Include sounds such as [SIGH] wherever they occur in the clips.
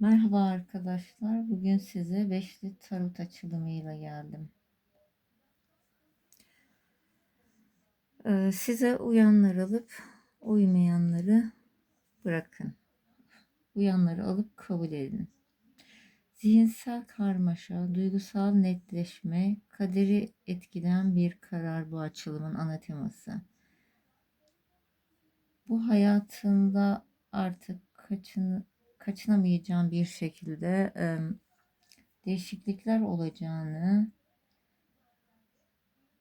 Merhaba arkadaşlar. Bugün size beşli tarot açılımıyla geldim. Ee, size uyanları alıp uymayanları bırakın. Uyanları alıp kabul edin. Zihinsel karmaşa, duygusal netleşme, kaderi etkileyen bir karar bu açılımın ana teması. Bu hayatında artık kaçın, kaçınamayacağın bir şekilde e, değişiklikler olacağını,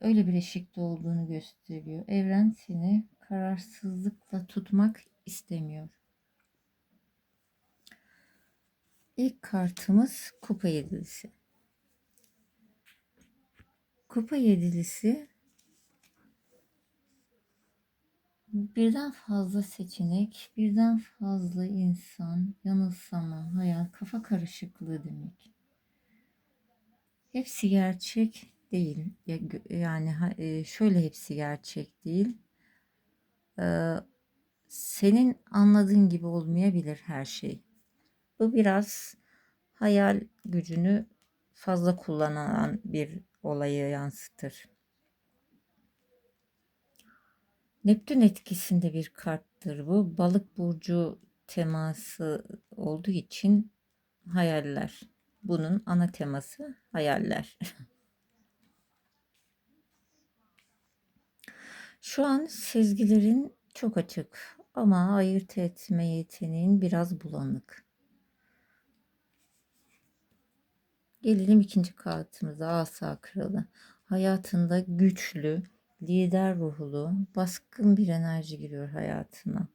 öyle bir eşikte olduğunu gösteriyor. Evren seni kararsızlıkla tutmak istemiyor. İlk kartımız kupa yedilisi. Kupa yedilisi birden fazla seçenek, birden fazla insan, yanılsama, hayal, kafa karışıklığı demek. Hepsi gerçek değil. Yani e, şöyle hepsi gerçek değil. Ee, senin anladığın gibi olmayabilir her şey. Bu biraz hayal gücünü fazla kullanan bir olayı yansıtır. Neptün etkisinde bir karttır bu. Balık burcu teması olduğu için hayaller. Bunun ana teması hayaller. [LAUGHS] Şu an sezgilerin çok açık ama ayırt etme yeteneğin biraz bulanık. Gelelim ikinci kartımıza Asa Kralı. Hayatında güçlü, lider ruhlu, baskın bir enerji giriyor hayatına.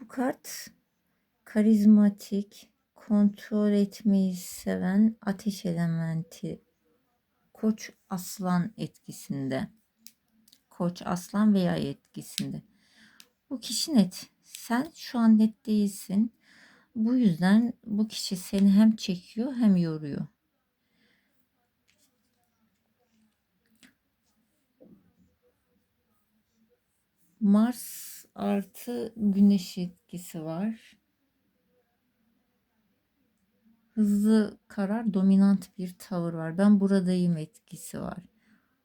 Bu kart karizmatik, kontrol etmeyi seven ateş elementi koç aslan etkisinde. Koç aslan veya etkisinde. Bu kişi net. Sen şu an net değilsin. Bu yüzden bu kişi seni hem çekiyor hem yoruyor. Mars artı güneş etkisi var. Hızlı karar, dominant bir tavır var. Ben buradayım etkisi var.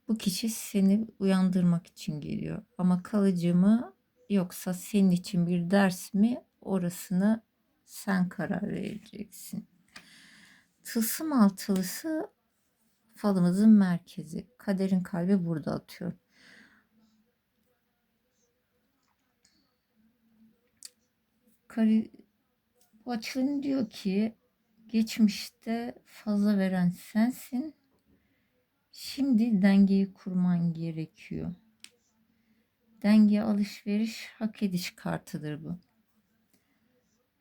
Bu kişi seni uyandırmak için geliyor. Ama kalıcı mı yoksa senin için bir ders mi orasını sen karar vereceksin. Tılsım altılısı falımızın merkezi. Kaderin kalbi burada atıyor. Kari, bu açılım diyor ki geçmişte fazla veren sensin. Şimdi dengeyi kurman gerekiyor. Denge alışveriş hak ediş kartıdır bu.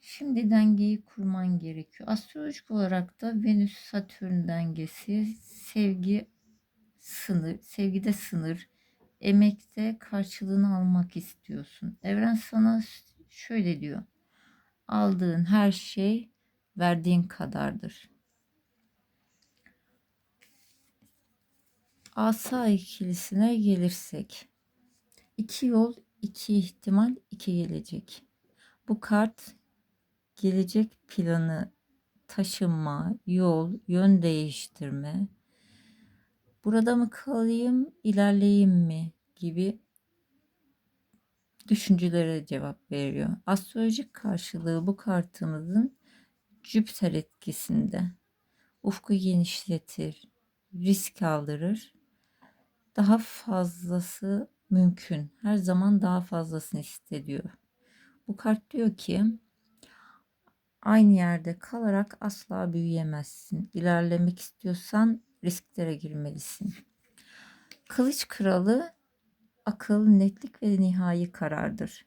Şimdi dengeyi kurman gerekiyor. Astrolojik olarak da Venüs Satürn dengesi sevgi sınır, sevgide sınır, emekte karşılığını almak istiyorsun. Evren sana şöyle diyor. Aldığın her şey verdiğin kadardır. Asa ikilisine gelirsek. iki yol, iki ihtimal, iki gelecek. Bu kart gelecek planı taşınma, yol, yön değiştirme, burada mı kalayım, ilerleyeyim mi gibi düşüncelere cevap veriyor. Astrolojik karşılığı bu kartımızın Jüpiter etkisinde. Ufku genişletir, risk aldırır. Daha fazlası mümkün. Her zaman daha fazlasını hissediyor. Bu kart diyor ki aynı yerde kalarak asla büyüyemezsin. İlerlemek istiyorsan risklere girmelisin. Kılıç kralı akıl, netlik ve nihai karardır.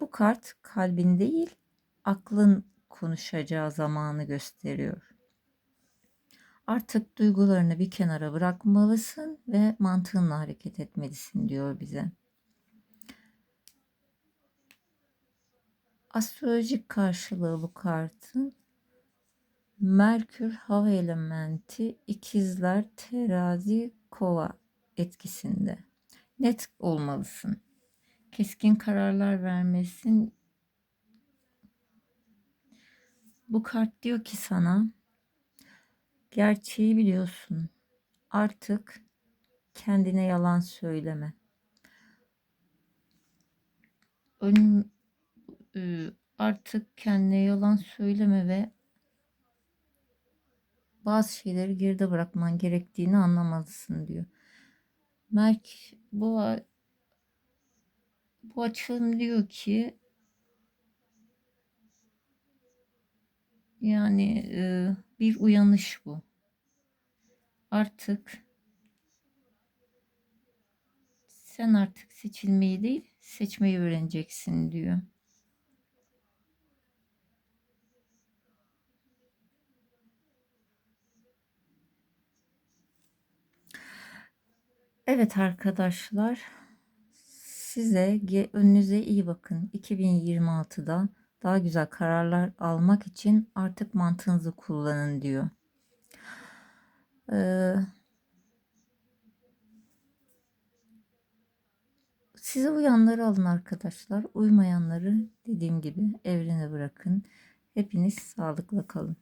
Bu kart kalbin değil, aklın konuşacağı zamanı gösteriyor. Artık duygularını bir kenara bırakmalısın ve mantığınla hareket etmelisin diyor bize. Astrolojik karşılığı bu kartın Merkür hava elementi ikizler terazi kova etkisinde. Net olmalısın. Keskin kararlar vermesin. Bu kart diyor ki sana gerçeği biliyorsun. Artık kendine yalan söyleme. Ön, e, artık kendine yalan söyleme ve bazı şeyleri geride bırakman gerektiğini anlamalısın diyor. Merk bu bu açılım diyor ki yani e, bir uyanış bu. Artık sen artık seçilmeyi değil seçmeyi öğreneceksin diyor. Evet arkadaşlar size önünüze iyi bakın. 2026'da daha güzel kararlar almak için artık mantığınızı kullanın diyor. Ee, size uyanları alın arkadaşlar. Uymayanları dediğim gibi evrene bırakın. Hepiniz sağlıkla kalın.